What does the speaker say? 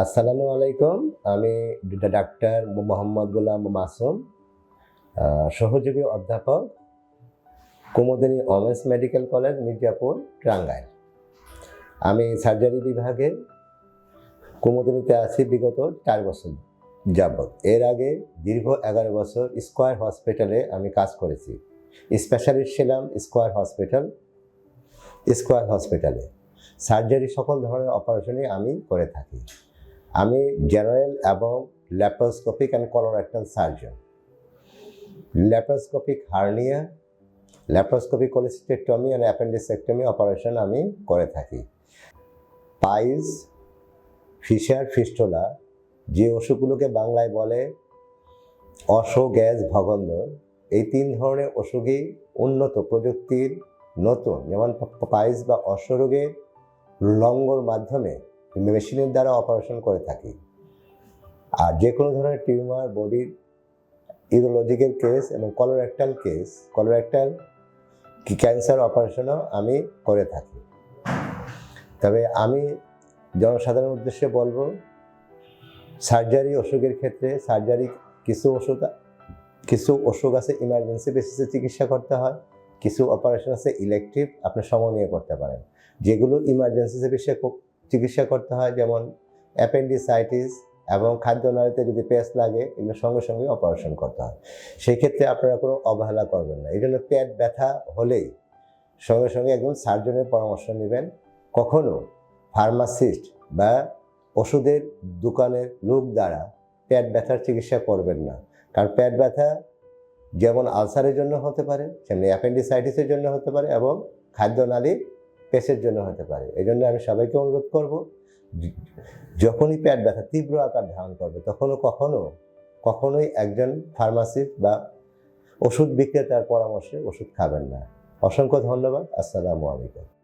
আসসালামু আলাইকুম। আমি ডাক্তার মোহাম্মদ গোলাম মাসুম সহযোগী অধ্যাপক, Kumudini women's medical college, Mirzapur, Tangail. আমি সার্জারি বিভাগে কুমুদিনীতে আছি বিগত চার বছর যাবৎ। এর আগে দীর্ঘ এগারো বছর স্কোয়ার হসপিটালে আমি কাজ করেছি। স্পেশালিস্ট ছিলাম স্কোয়ার হসপিটাল, স্কোয়ার হসপিটালে। সার্জারি সকল ধরনের অপারেশনই আমি করে থাকি। আমি জেনারেল এবং laparoscopic and colorectal surgeon laparoscopic hernia laparoscopic cholecystectomy and appendicectomy operation আমি করে থাকি। পাইলস, ফিশার, ফিস্টোলা, যে অসুখগুলোকে বাংলায় বলে অশ গ্যাস ভগন্দর, এই তিন ধরনের অসুখই উন্নত প্রযুক্তির নতুন। যেমন পাইলস বা অশ্বরোগের লঙ্গর মাধ্যমে মেশিনের দ্বারা অপারেশন করে থাকি। আর যে কোনো ধরনের টিউমার বডির ইউরোলজিক্যাল কেস এবং কলোরেক্টাল কেস কলোরেক্টাল ক্যান্সার অপারেশনও আমি করে থাকি। তবে আমি জনসাধারণ উদ্দেশ্যে বলব সার্জারি অসুখের ক্ষেত্রে সার্জারি কিছু ওষুধ, কিছু অসুখ আছে ইমার্জেন্সি বেসিসে চিকিৎসা করতে হয়, কিছু অপারেশন আছে ইলেকটিভ আপনি সময় নিয়ে করতে পারেন। যেগুলো ইমার্জেন্সি ক- চিকিৎসা করতে হয়, যেমন অ্যাপেন্ডিসাইটিস এবং খাদ্য খাদ্যনালীতে যদি পেস লাগে, এগুলো সঙ্গে সঙ্গে অপারেশন করতে হয়। সেই ক্ষেত্রে আপনারা কোনো অবহেলা করবেন না। জন্য পেট ব্যথা হলেই সঙ্গে সঙ্গে একজন সার্জনের পরামর্শ নেবেন। কখনো ফার্মাসিস্ট বা ওষুধের দোকানের লোক দ্বারা পেট ব্যথার চিকিৎসা করবেন না। কারণ পেট ব্যথা যেমন আলসারের জন্য হতে পারে সেমনি অ্যাপেন্ডিসাইটিসের জন্য হতে পারে এবং খাদ্য খাদ্যনালী পেশের জন্য হতে পারে। এই জন্য আমি সবাইকে অনুরোধ করব যখনই পেট ব্যথা তীব্র আকার ধারণ করবে, তখনও কখনো, কখনোই একজন ফার্মাসিস্ট বা ওষুধ বিক্রেতার পরামর্শে ওষুধ খাবেন না। অসংখ্য ধন্যবাদ। আসসালামু আলাইকুম।